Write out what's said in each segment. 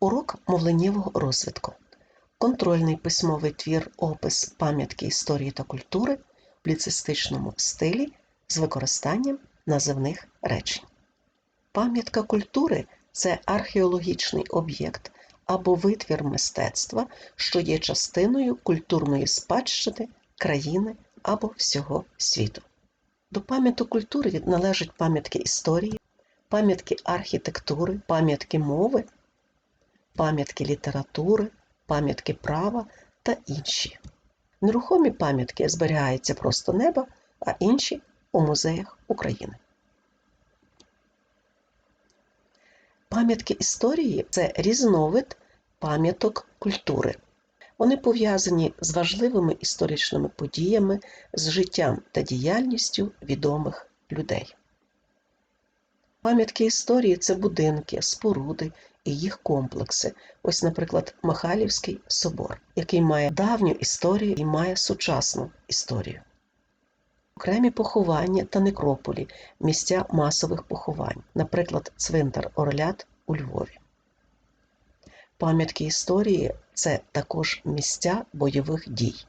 Урок мовленнєвого розвитку. Контрольний письмовий твір опис пам'ятки історії та культури в публіцистичному стилі з використанням називних речень. Пам'ятка культури це археологічний об'єкт або витвір мистецтва, що є частиною культурної спадщини країни або всього світу. До пам'яток культури належать пам'ятки історії, пам'ятки архітектури, пам'ятки мови, пам'ятки літератури, пам'ятки права та інші. Нерухомі пам'ятки зберігаються просто неба, а інші у музеях України. Пам'ятки історії це різновид пам'яток культури. Вони пов'язані з важливими історичними подіями, з життям та діяльністю відомих людей. Пам'ятки історії це будинки, споруди і їх комплекси. Ось, наприклад, Михайлівський собор, який має давню історію і має сучасну історію. Окремі поховання та некрополі, місця масових поховань, наприклад, цвинтар Орлят у Львові. Пам'ятки історії це також місця бойових дій,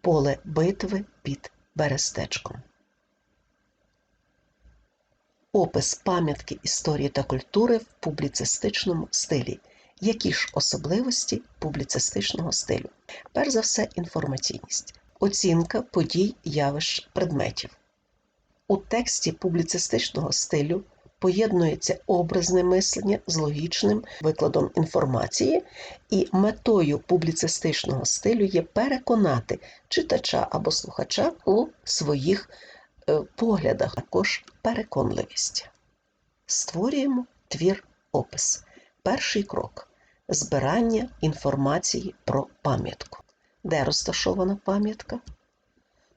поле битви під Берестечком. Опис пам'ятки історії та культури в публіцистичному стилі. Які ж особливості публіцистичного стилю? Перш за все, інформаційність, оцінка подій, явищ, предметів. У тексті публіцистичного стилю поєднується образне мислення з логічним викладом інформації, і метою публіцистичного стилю є переконати читача або слухача у своїх поглядах, також переконливість. Створюємо твір опис. Перший крок збирання інформації про пам'ятку. Де розташована пам'ятка,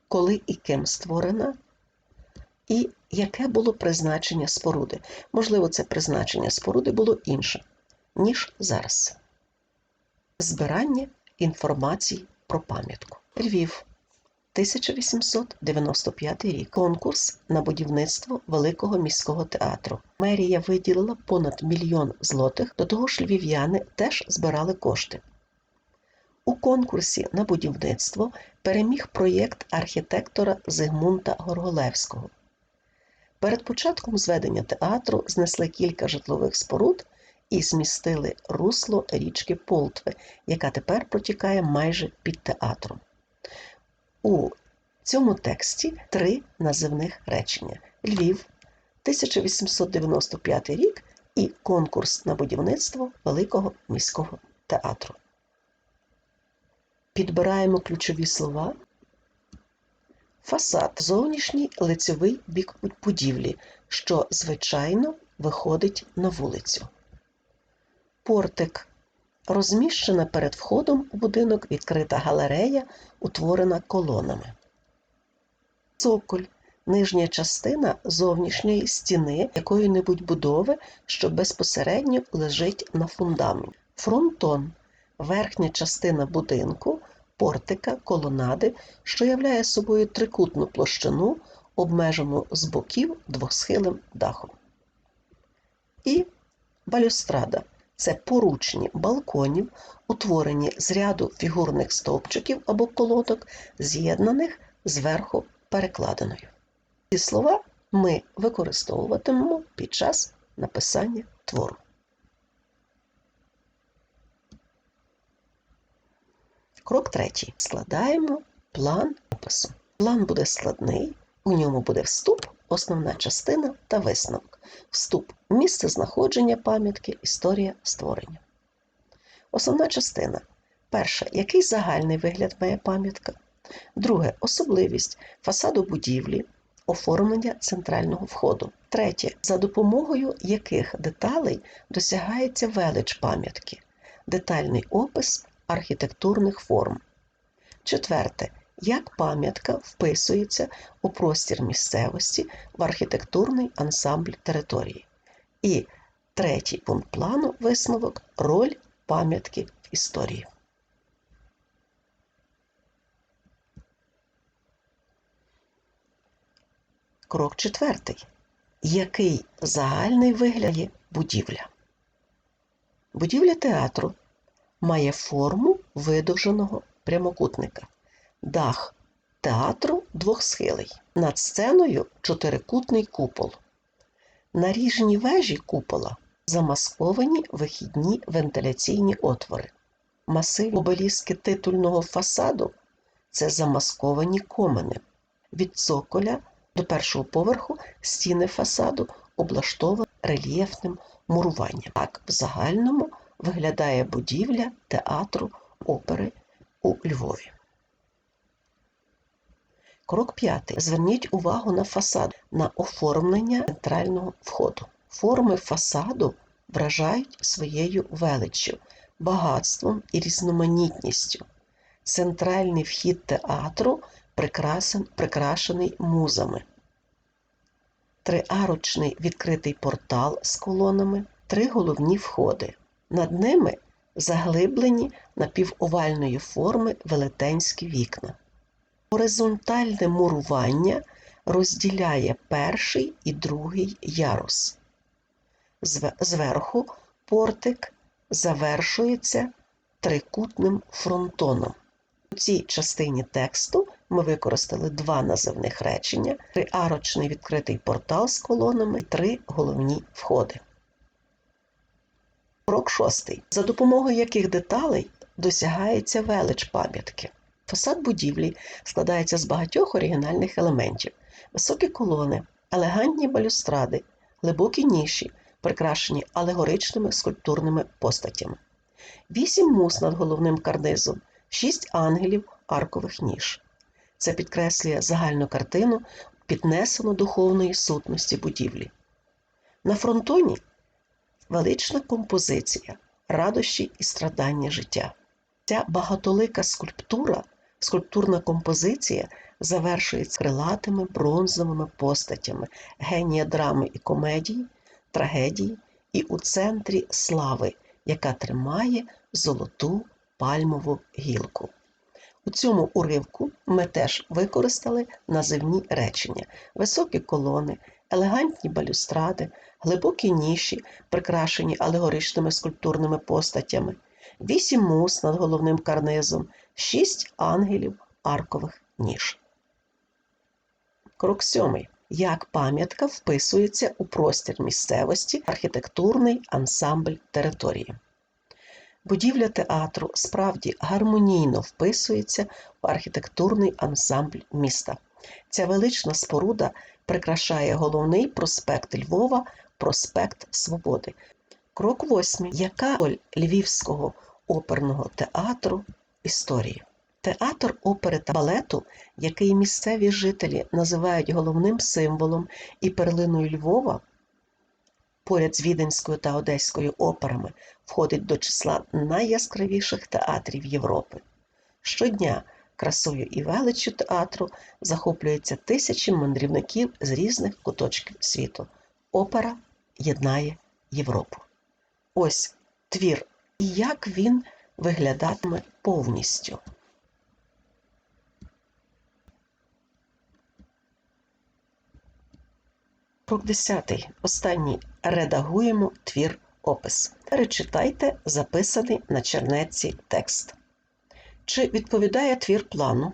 коли і ким створена, і яке було призначення споруди. Можливо, це призначення споруди було інше, ніж зараз. Збирання інформації про пам'ятку. Львів, 1895 рік. Конкурс на будівництво Великого міського театру. Мерія виділила понад мільйон злотих, до того ж львів'яни теж збирали кошти. У конкурсі на будівництво переміг проєкт архітектора Зигмунта Горголевського. Перед початком зведення театру знесли кілька житлових споруд і змістили русло річки Полтви, яка тепер протікає майже під театром. У цьому тексті три називних речення: Львів, 1895 рік і конкурс на будівництво Великого міського театру. Підбираємо ключові слова. Фасад зовнішній лицьовий бік будівлі, що, звичайно, виходить на вулицю. Портик. Розміщена перед входом у будинок відкрита галерея, утворена колонами. Цоколь нижня частина зовнішньої стіни якої-небудь будови, що безпосередньо лежить на фундаменті. Фронтон верхня частина будинку, портика, колонади, що являє собою трикутну площину, обмежену з боків двосхилим дахом. І балюстрада це поручні балконів, утворені з ряду фігурних стовпчиків або колодок, з'єднаних зверху перекладиною. Ці слова ми використовуватимемо під час написання твору. Крок третій. Складаємо план опису. План буде складний, у ньому буде вступ, основна частина та висновок. Вступ місце знаходження пам'ятки, історія створення. Основна частина. Перше, який загальний вигляд має пам'ятка. Друге особливість фасаду будівлі, оформлення центрального входу. Третє, за допомогою яких деталей досягається велич пам'ятки, детальний опис архітектурних форм. Четверте, як пам'ятка вписується у простір місцевості в архітектурний ансамбль території. І третій пункт плану висновок роль пам'ятки в історії. Крок четвертий. Який загальний вигляд є будівля? Будівля театру має форму видовженого прямокутника. Дах театру двохсхилий. Над сценою чотирикутний купол. Наріжні вежі купола замасковані вихідні вентиляційні отвори. Масивні обеліски титульного фасаду це замасковані комини. Від цоколя до першого поверху стіни фасаду облаштовані рельєфним муруванням. Так в загальному виглядає будівля театру опери у Львові. Крок п'ятий. Зверніть увагу на фасад, на оформлення центрального входу. Форми фасаду вражають своєю величчю, багатством і різноманітністю. Центральний вхід театру прикрасен, прикрашений музами. Триарочний відкритий портал з колонами, три головні входи. Над ними заглиблені напівовальної форми велетенські вікна. Горизонтальне мурування розділяє перший і другий ярус. Зверху портик завершується трикутним фронтоном. У цій частині тексту ми використали два називних речення: триарочний відкритий портал з колонами, три головні входи. Крок шостий. За допомогою яких деталей досягається велич пам'ятки. Фасад будівлі складається з багатьох оригінальних елементів: високі колони, елегантні балюстради, глибокі ніші, прикрашені алегоричними скульптурними постатями, вісім мус над головним карнизом, шість ангелів аркових ніж. Це підкреслює загальну картину піднесено духовної сутності будівлі. На фронтоні велична композиція, радощі і страдання життя. Ця багатолика скульптура, скульптурна композиція завершується крилатими бронзовими постатями. Генія драми і комедії, трагедії і у центрі слави, яка тримає золоту пальмову гілку. У цьому уривку ми теж використали називні речення: високі колони, елегантні балюстради, глибокі ніші, прикрашені алегоричними скульптурними постатями, вісім мус над головним карнизом, шість ангелів аркових ніж. Крок сьомий. Як пам'ятка вписується у простір місцевості, архітектурний ансамбль території. Будівля театру справді гармонійно вписується в архітектурний ансамбль міста. Ця велична споруда прикрашає головний проспект Львова, проспект Свободи. Крок восьмий. Яка роль Львівського оперного театру історії? Театр опери та балету, який місцеві жителі називають головним символом і перлиною Львова, поряд з Віденською та Одеською операми, входить до числа найяскравіших театрів Європи. Щодня красою і величчю театру захоплюються тисячі мандрівників з різних куточків світу. Опера єднає Європу. Ось твір, і як він виглядатиме повністю. Крок 10. Останній. Редагуємо твір опис. Перечитайте записаний на чернеці текст. Чи відповідає твір плану?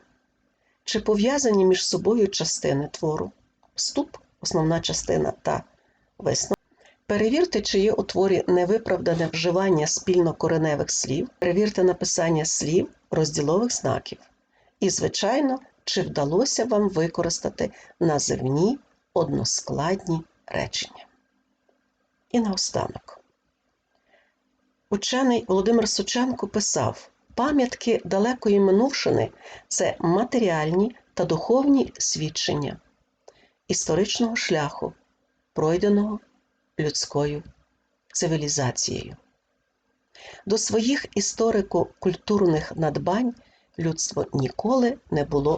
Чи пов'язані між собою частини твору? Вступ, основна частина та висновок. Перевірте, чи є у творі невиправдане вживання спільнокореневих слів. Перевірте написання слів розділових знаків. І, звичайно, чи вдалося вам використати називні односкладні речення. І наостанок. Учений Володимир Сученко писав: пам'ятки далекої минувшини це матеріальні та духовні свідчення історичного шляху, пройденого людською цивілізацією. До своїх історико-культурних надбань людство ніколи не було